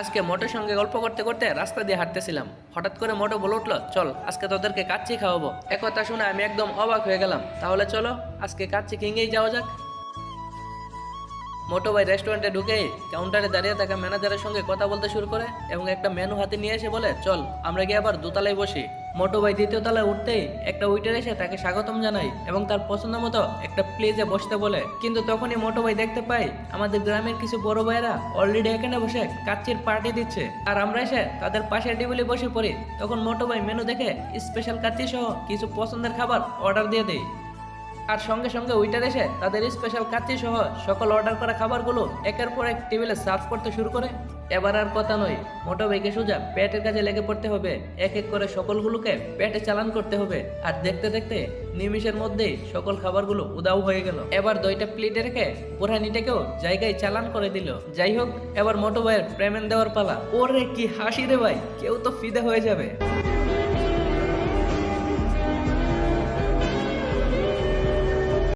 আজকে মোটোর সঙ্গে গল্প করতে করতে রাস্তা দিয়ে হাঁটতেছিলাম। হঠাৎ করে মোটো বলে উঠল, চল, আজকে তোদেরকে কাচ্চি খাওয়াবো। একথা শুনে আমি একদম অবাক হয়ে গেলাম। তাহলে চলো, আজকে কাচ্চি কিংয়েই যাওয়া যাক। মোটো ভাই রেস্টুরেন্টে ঢুকে কাউন্টারে দাঁড়িয়ে থাকা ম্যানেজারের সঙ্গে কথা বলতে শুরু করে এবং একটা মেনু হাতে নিয়ে এসে বলে, চল, আমরা গিয়ে আবার দোতলায় বসি। মোটো ভাই দ্বিতীয় তলায় উঠতেই একটা উইটার এসে তাকে স্বাগতম জানাই এবং তার পছন্দ মতো একটা প্লেজে বসতে বলে। কিন্তু তখনই মোটো ভাই দেখতে পাই আমাদের গ্রামের কিছু বড় ভাইয়েরা অলরেডি এখানে বসে কাচ্চির পার্টি দিচ্ছে। আর আমরা এসে তাদের পাশে টেবিলে বসে পড়ি। তখন মোটো ভাই মেনু দেখে স্পেশাল কাচ্চি সহ কিছু পছন্দের খাবার অর্ডার দিয়ে দেয়। আর সঙ্গে সঙ্গে ওইটার এসে তাদের স্পেশাল কাচ্চি সহ সকল অর্ডার করা খাবারগুলো একের পর এক টেবিলে সার্ভ করতে শুরু করে। এবার আর কথা নয়, মোটো ভাইকে সোজা পেটের কাছে লেগে পড়তে হবে। এক এক করে সকলগুলোকে পেটে চালান করতে হবে। আর দেখতে দেখতে নিমিষের মধ্যেই সকল খাবারগুলো উদাও হয়ে গেল। এবার দইটা প্লেটে রেখে পুরানিটাকেও জায়গায় চালান করে দিল। যাই হোক, এবার মোটো ভাইয়ের প্রেমেন দেওয়ার পালা। ওরে কি হাসি রে ভাই, কেউ তো ফিদে হয়ে যাবে।